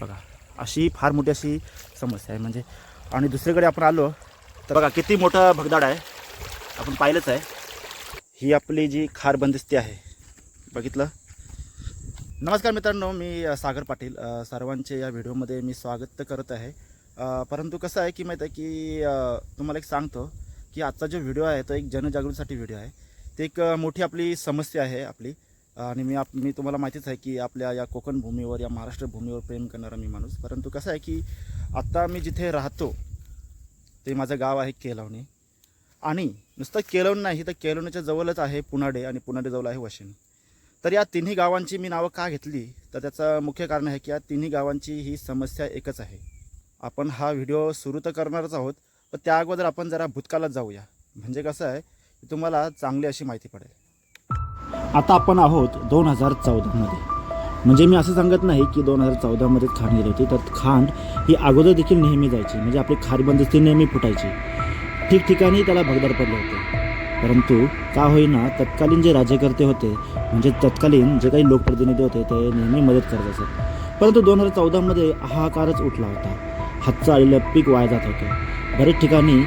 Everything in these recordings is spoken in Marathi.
बघा अशी फार मोठी अशी समस्या आहे. म्हणजे आणि दुसरीकडे आपण आलो तर बघा किती मोठं भगदाड आहे. आपण पाहिलंच आहे. ही आपली जी खार बंदिस्ती आहे बघितलं? नमस्कार मित्रांनो मी सागर पाटील. सर्वांचे या व्हिडिओमध्ये मी स्वागत करत आहे. परंतु कसं आहे की माहीत आहे की तुम्हाला एक सांगतो की आजचा जो व्हिडिओ आहे तो एक जनजागृतीसाठी व्हिडिओ आहे. ते एक मोठी आपली समस्या आहे आपली. आणि मी आप मी तुम्हाला माहितीच आहे की आपल्या या कोकण भूमीवर या महाराष्ट्र भूमीवर प्रेम करणारा मी माणूस. परंतु कसं आहे की आत्ता मी जिथे राहतो ते माझं गाव आहे केलवणी. आणि नुसतं केलवण नाही तर केलवणीच्या जवळच आहे पुनाडे आणि पुनाडेजवळ आहे वशिन तर या तिन्ही गावांची मी नावं का घेतली? तर त्याचं मुख्य कारण आहे की या तिन्ही गावांची ही समस्या एकच आहे. आपण हा व्हिडिओ सुरू तर करणारच आहोत पण त्या अगोदर आपण जरा भूतकालात जाऊया. म्हणजे कसं आहे की तुम्हाला चांगली अशी माहिती पडेल. आता आपण आहोत दोन हजार चौदामध्ये. म्हणजे मी असं सांगत नाही की दोन हजार चौदामध्येच खांड गेली होती तर खांड ही अगोदर देखील नेहमी जायची. म्हणजे आपली खारबंदिस्ती नेहमी फुटायची. ठिकठिकाणी त्याला भगदार पडले होते. परंतु का होईना तत्कालीन जे राज्यकर्ते होते म्हणजे तत्कालीन जे काही लोकप्रतिनिधी होते ते नेहमी मदत करत असत. परंतु दोन हजार चौदामध्ये हाहाकारच उठला होता. हातचं आलेलं पीक वाया जात होतं. बरेच ठिकाणी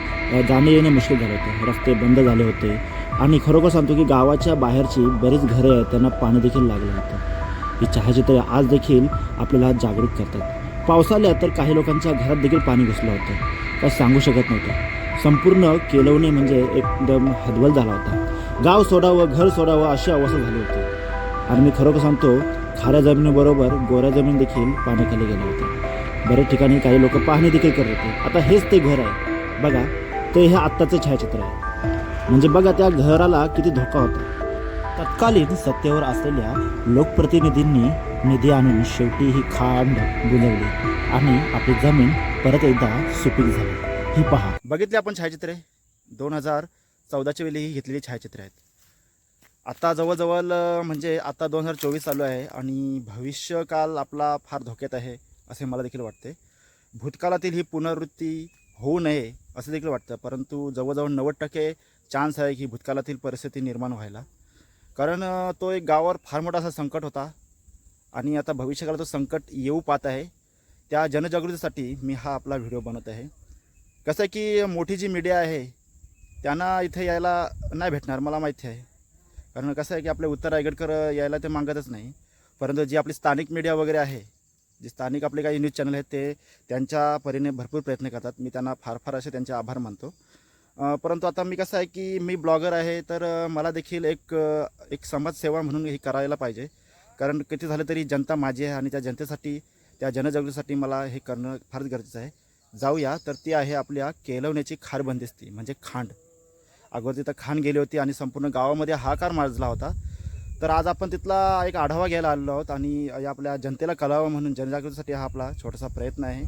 जाणे येणं मुश्किल झालं होतं. रस्ते बंद झाले होते. आणि खरोखर सांगतो की गावाच्या बाहेरची बरीच घरे आहेत त्यांना पाणी देखील लागलं होतं. ही छायाचित्रे आज देखील आपल्याला जागरूक करतात. पावसाळ्यात तर काही लोकांच्या घरात देखील पाणी घुसलं होतं. काय सांगू शकत नव्हतं. संपूर्ण केलवणे म्हणजे एकदम हदवल झाला होता. गाव सोडावं घर सोडावं अशी अवस्था झाली होती. आणि मी खरोखर सांगतो खाऱ्या जमिनीबरोबर गोऱ्या जमीन देखील पाण्याखाली गेल्या होत्या. बऱ्याच ठिकाणी काही लोक पाहणी देखील करत होते. आता हेच ते घर आहे. बघा ते हे आत्ताचं छायाचित्र आहे. म्हणजे बघा त्या घराला किती धोका होता. तत्कालीन सत्तेवर असलेल्या लोकप्रतिनिधींनी निधी आणून शेवटी ही खांड बुजवली आणि आपली जमीन परत एकदा सुपीक झाली. ही पहा. बघितली आपण छायाचित्रे? दोन हजार चौदाच्या वेळी ही घेतलेली छायाचित्रे आहेत. आता जवळजवळ म्हणजे आता दोन हजार चोवीस चालू आहे आणि भविष्यकाल आपला फार धोक्यात आहे असे मला देखील वाटते. भूतकाळातील ही पुनरावृत्ती होऊ नये असं देखील वाटतं. परंतु जवळजवळ नव्वद टक्के चान्स आहे की भूतकाळातील परिस्थिती निर्माण व्हायला. कारण तो एक गावावर फार मोठा असा संकट होता. आणि आता भविष्यकाळात तो संकट येऊ पाहत आहे. त्या जनजागृतीसाठी मी हा आपला व्हिडिओ बनवत आहे. कसं आहे की मोठी जी मीडिया आहे त्यांना इथे यायला नाही भेटणार मला माहिती आहे. कारण कसं आहे की आपले उत्तर रायगडकर यायला ते मागतच नाही. परंतु जी आपली स्थानिक मीडिया वगैरे आहे जे स्थानिक आपले काही न्यूज चॅनल आहेत ते त्यांच्या परीने भरपूर प्रयत्न करतात. मी त्यांना फार फार असे त्यांचे आभार मानतो. परंतु आता मी कसं आहे की मी ब्लॉगर आहे तर मला देखील एक एक समाजसेवा म्हणून हे करायला पाहिजे. कारण किती झालं तरी जनता माझी आहे आणि त्या जनतेसाठी त्या जनजागृतीसाठी मला हे करणं फारच गरजेचं आहे. जाऊया तर ती आहे आपल्या केलवण्याची खार बंदिस्ती म्हणजे खांड. अगोदर तिथं खांड गेली होती आणि संपूर्ण गावामध्ये हाकार माजला होता. तर आज आपण तिथला एक आढावा घ्यायला आलेलो आहोत आणि आपल्या जनतेला कळावं म्हणून जनजागृतीसाठी हा आपला छोटासा प्रयत्न आहे.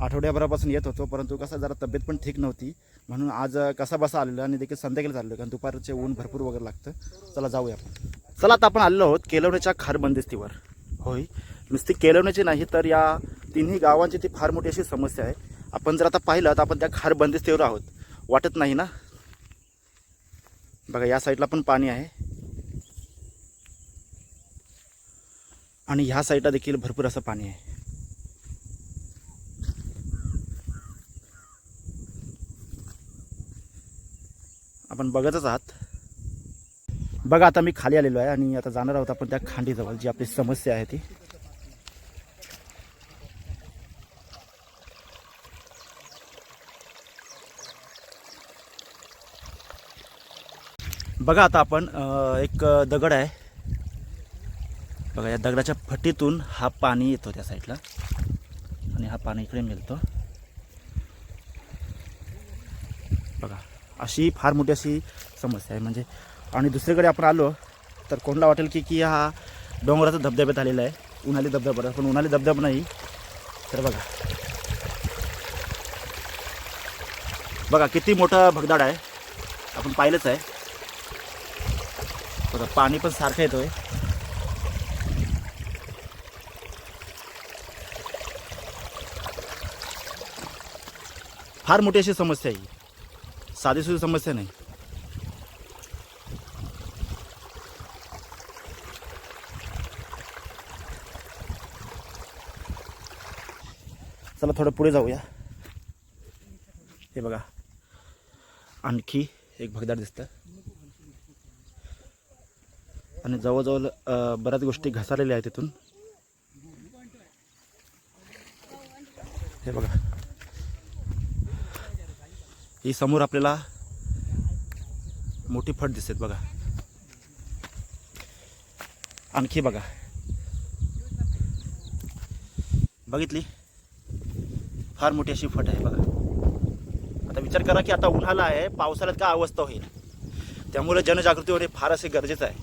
आठवड्याभरापासून येत होतो परंतु कसं जरा तब्येत पण ठीक नव्हती. म्हणून आज कसा बसा आलेलो आणि देखील संध्याकाळी चाललो कारण दुपारचे ऊन भरपूर वगैरे लागतं. चला जाऊया आपण. चला आता आपण आलेलो आहोत केलवण्याच्या खार बंदिस्तीवर होय. नुसती केलवण्याची नाही तर या तिन्ही गावांची ती फार मोठी अशी समस्या आहे. आपण जर आता पाहिलं तर आपण त्या खार बंदिस्तीवर आहोत. वाटत नाही ना? बघा या साईडला पण पाणी आहे. आणि ह्या साईडला देखील भरपूर असं पाणी आहे. आपण बघतच आहात. बघा आता मी खाली आलेलो आहे आणि आता जाणार आहोत आपण त्या खांडीजवळ जी आपली समस्या आहे ती. बघा आता आपण एक दगड आहे. बघा या दगडाच्या फटीतून हा पाणी येतो त्या साईडला. आणि हा पाणी इकडे मिळतो. बघा अशी फार मोठी अशी समस्या आहे. म्हणजे आणि दुसरीकडे आपण आलो तर कोणाला वाटेल की की हा डोंगराचा धबधब्यात आलेला आहे. उन्हाळी धबधबा पण उन्हाळी धबधबा नाही. तर बघा. बघा किती मोठं भगदाड आहे. आपण पाहिलंच आहे. बघा पाणी पण सारखं येतोय. फार मोठी अशी समस्या आहे. ही. साधी सुधी समस्या नाही. चला थोडं पुढे जाऊया. हे बघा. आणखी एक भगदार दिसतं. आणि जवळजवळ बऱ्याच गोष्टी घसारलेल्या आहेत तिथून हे बघा ही समोर आपल्याला मोठी फट दिसते बघा. आणखी बघा. बघितली? फार मोठी अशी फट आहे बघा. आता विचार करा की आता उन्हाला आहे पावसाळ्यात काय अवस्था होईल? त्यामुळे जनजागृती होणे फार असे गरजेचं आहे.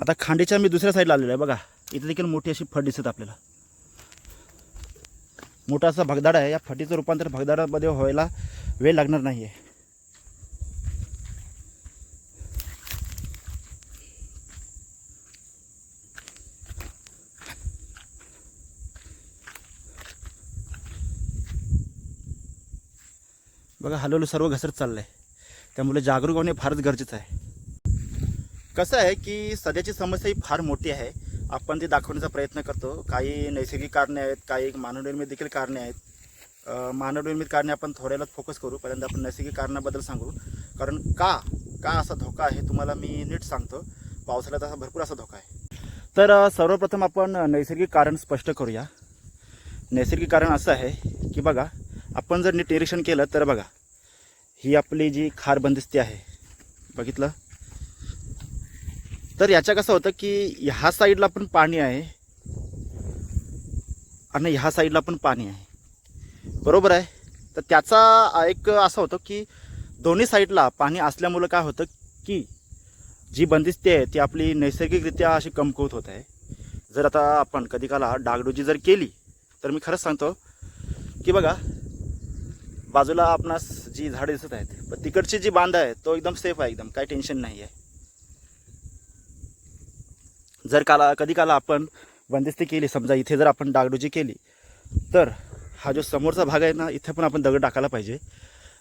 आता खांडीच्या मी दुसऱ्या साईडला आलेलो आहे बघा. इथे देखील मोठी अशी फट दिसत आपल्याला. मोठा असा भगदाड आहे. या फटीचं रूपांतर भगदाडामध्ये व्हायला वेळ लागणार नाही आहे बघा हळूहळू सर्व घसरत चाललं आहे त्यामुळे जागरूक होणे फारच गरजेचं आहे. कसं आहे की सध्याची समस्या ही फार मोठी आहे. आपण ती दाखवण्याचा प्रयत्न करतो. काही नैसर्गिक कारणे आहेत काही मानवनिर्मित देखील कारणे आहेत. मानवनिर्मित कारणे आपण थोड्याला फोकस करू पहिल्यांदा आपण नैसर्गिक कारणाबद्दल सांगू. कारण का? का असा धोका आहे? तुम्हाला मी नीट सांगतो. पावसाळ्यात असा भरपूर असा धोका आहे. तर सर्वप्रथम आपण नैसर्गिक कारण स्पष्ट करूया. नैसर्गिक कारण असं आहे की बघा आपण जर नीट निरीक्षण केलं तर बघा ही आपली जी खार बंदिस्ती आहे बघितलं? तर याच्या कसं होतं की ह्या साईडला पण पाणी आहे आणि ह्या साईडला पण पाणी आहे. बरोबर आहे? तर त्याचा एक असं होतं की दोन्ही साईडला पाणी असल्यामुळं काय होतं की जी बंदिस्ती आहे ती आपली नैसर्गिकरित्या अशी कमकुवत होत आहे. जर आता आपण कधी काला डागडुजी जर केली तर मी खरंच सांगतो की बघा बाजूला आपणास जी झाडे दिसत आहेत पण तिकडची जी बांध आहे तो एकदम सेफ आहे एकदम. काही टेन्शन नाही आहे जर काला कधी काला आपण बंदिस्ती केली समजा इथे जर आपण डागडुजी केली तर हा जो समोरचा भाग आहे ना इथे पण आपण दगड टाकायला पाहिजे.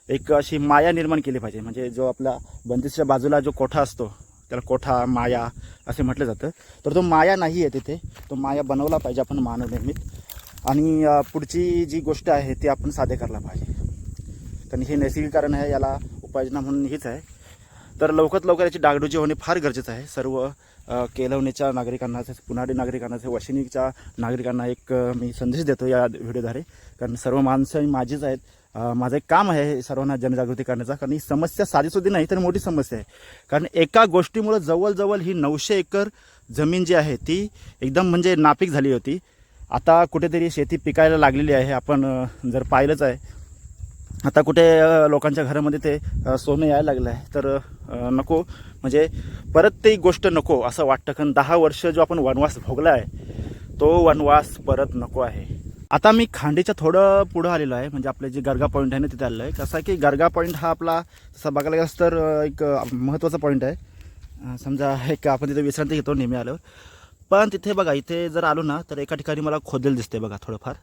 एक अशी माया निर्माण केली पाहिजे म्हणजे जो आपला बंदिस्तीच्या बाजूला जो कोठा असतो त्याला कोठा माया असे म्हटलं जातं. तर तो माया नाही आहे तिथे तो माया बनवला पाहिजे आपण मानवनिर्मित. आणि पुढची जी गोष्ट आहे ती आपण साध्य करायला पाहिजे. कारण हे नैसर्गिक कारण आहे याला उपाययोजना म्हणून हीच आहे. तर लवकरात लवकर याची डागडुजी होणे फार गरजेचं आहे. सर्व केलवणीच्या नागरिकांना तसेच पुनाडी नागरिकांना तसेच वशिनीच्या नागरिकांना एक मी संदेश देतो या व्हिडिओद्वारे. कारण सर्व माणसं माझीच आहेत. माझं एक काम आहे हे सर्वांना जनजागृती करण्याचा. कारण ही समस्या साधीसुद्धी नाही तर मोठी समस्या आहे. कारण एका गोष्टीमुळं जवळजवळ ही नऊशे एकर जमीन जी आहे ती एकदम म्हणजे नापीक झाली होती. आता कुठेतरी शेती पिकायला लागलेली आहे. आपण जर पाहिलंच आहे आता कुठे लोकांच्या घरामध्ये ते सोनं यायला लागलं आहे. तर नको म्हणजे परत ती गोष्ट नको असं वाटतं. कारण दहा वर्ष जो आपण वनवास भोगला आहे तो वनवास परत नको आहे. आता मी खांडीच्या थोडं पुढं आलेलो आहे. म्हणजे आपले जे गरगा पॉईंट आहे ना तिथे आलेलो आहे. कसं आहे की गरगा पॉईंट हा आपला तसा बघायला गेलास तर एक महत्त्वाचा पॉईंट आहे. समजा एक आपण तिथे विश्रांती घेतो नेहमी आल्यावर. पण तिथे बघा इथे जर आलो ना तर एका ठिकाणी मला खोदेल दिसते बघा थोडंफार.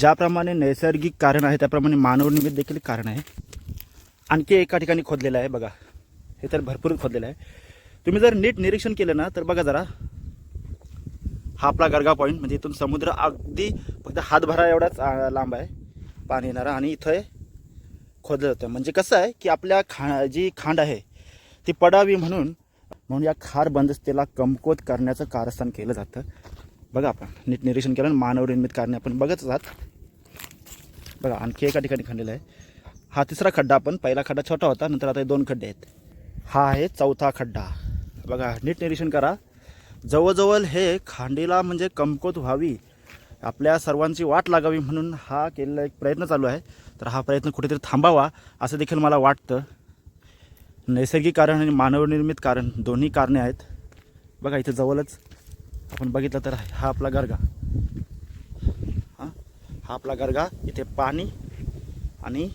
ज्याप्रमाणे नैसर्गिक कारण आहे त्याप्रमाणे मानवनिर्मित देखील कारण आहे. आणखी एका ठिकाणी खोदलेलं आहे बघा. हे तर भरपूर खोदलेलं आहे. तुम्ही जर नीट निरीक्षण केलं ना तर बघा जरा. हा आपला गरगा पॉईंट म्हणजे इथून समुद्र अगदी फक्त हातभरा एवढाच लांब आहे. पाणी येणारा आणि इथं खोदलं जातं म्हणजे कसं आहे की आपल्या खा जी खांड आहे ती पडावी म्हणून म्हणून या खार बंदिस्तीला कमकुवत करण्याचं कारस्थान केलं जातं. बघा आपण नीट निरीक्षण केलं मानवनिर्मित कारणे आपण बघतच आहात. बघा आणखी एका ठिकाणी खंडलेला आहे. हा तिसरा खड्डा आपण पहिला खड्डा छोटा होता नंतर आता हे दोन खड्डे आहेत. हा आहे चौथा खड्डा. बघा नीट निरीक्षण करा. जवळजवळ हे खांडीला म्हणजे कमकुवत व्हावी आपल्या सर्वांची वाट लागावी म्हणून हा केलेला एक प्रयत्न चालू आहे. तर हा प्रयत्न कुठेतरी थांबावा असं देखील मला वाटतं. नैसर्गिक कारण आणि मानवनिर्मित कारण दोन्ही कारणे आहेत. बघा इथं जवळच. आपण बघितलं तर हा आपला गरगा. हां? हा आपला गरगा इथे पाणी आणि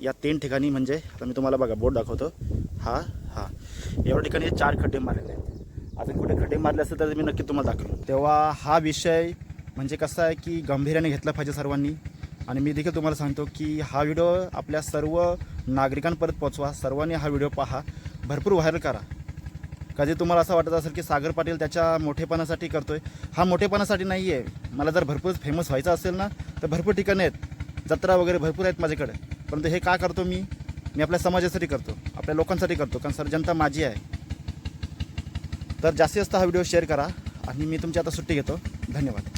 या तीन ठिकाणी म्हणजे आता मी तुम्हाला बघा बोट दाखवतो. हा हा. एवढ्या ठिकाणी हे चार खड्डे मारलेले आहेत. आता कुठे खड्डे मारले असेल तर मी नक्की तुम्हाला दाखवतो तेव्हा हा विषय म्हणजे कसा आहे की गांभीर्याने घेतला पाहिजे सर्वांनी. आणि मी देखील तुम्हाला सांगतो की हा व्हिडिओ आपल्या सर्व नागरिकांपर्यंत पोचवा सर्वांनी हा व्हिडिओ पहा. भरपूर व्हायरल करा. कधी तुम्हाला असं वाटत असेल की सागर पाटील त्याच्या मोठेपणासाठी करतो आहे हा मोठेपणासाठी नाही आहे मला जर भरपूर फेमस व्हायचं असेल ना तर भरपूर ठिकाणी आहेत. जत्रा वगैरे भरपूर आहेत माझ्याकडे. परंतु हे का करतो मी? मी आपल्या समाजासाठी करतो आपल्या लोकांसाठी करतो कारण सर जनता माझी आहे. तर जास्तीत जास्त हा व्हिडिओ शेअर करा आणि मी तुमची आता सुट्टी घेतो. धन्यवाद.